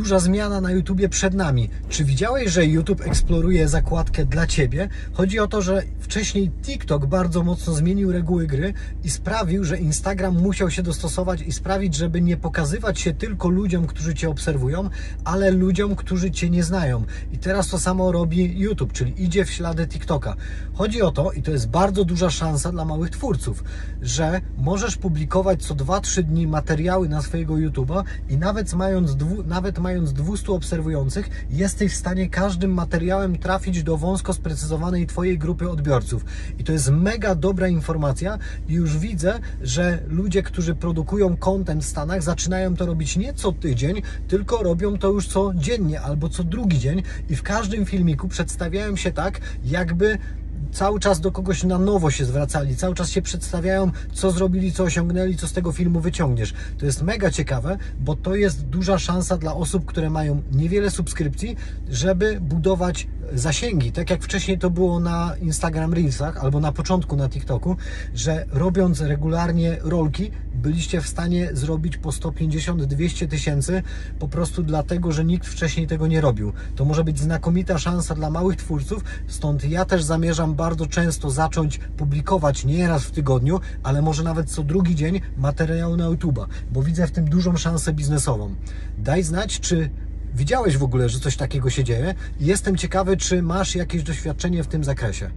duża zmiana na YouTubie przed nami. Czy widziałeś, że YouTube eksploruje zakładkę dla Ciebie? Chodzi o to, że wcześniej TikTok bardzo mocno zmienił reguły gry i sprawił, że Instagram musiał się dostosować i sprawić, żeby nie pokazywać się tylko ludziom, którzy Cię obserwują, ale ludziom, którzy Cię nie znają. I teraz to samo robi YouTube, czyli idzie w ślady TikToka. Chodzi o to, i to jest bardzo duża szansa dla małych twórców, że możesz publikować co 2-3 dni materiały na swojego YouTube'a i nawet mając, dwu, nawet mając 200 obserwujących, jesteś w stanie każdym materiałem trafić do wąsko sprecyzowanej Twojej grupy odbiorców. I to jest mega dobra informacja i już widzę, że ludzie, którzy produkują content w Stanach, zaczynają to robić nie co tydzień, tylko robią to już codziennie albo co drugi dzień i w każdym filmiku przedstawiają się tak, jakby cały czas do kogoś na nowo się zwracali, cały czas się przedstawiają, co zrobili, co osiągnęli, co z tego filmu wyciągniesz. To jest mega ciekawe, bo to jest duża szansa dla osób, które mają niewiele subskrypcji, żeby budować zasięgi, tak jak wcześniej to było na Instagram Reelsach albo na początku na TikToku, że robiąc regularnie rolki, byliście w stanie zrobić po 150-200 tysięcy po prostu dlatego, że nikt wcześniej tego nie robił. To może być znakomita szansa dla małych twórców, stąd ja też zamierzam bardzo często zacząć publikować nie raz w tygodniu, ale może nawet co drugi dzień materiał na YouTube'a, bo widzę w tym dużą szansę biznesową. Daj znać, czy Widziałeś w ogóle, że coś takiego się dzieje? Jestem ciekawy, czy masz jakieś doświadczenie w tym zakresie.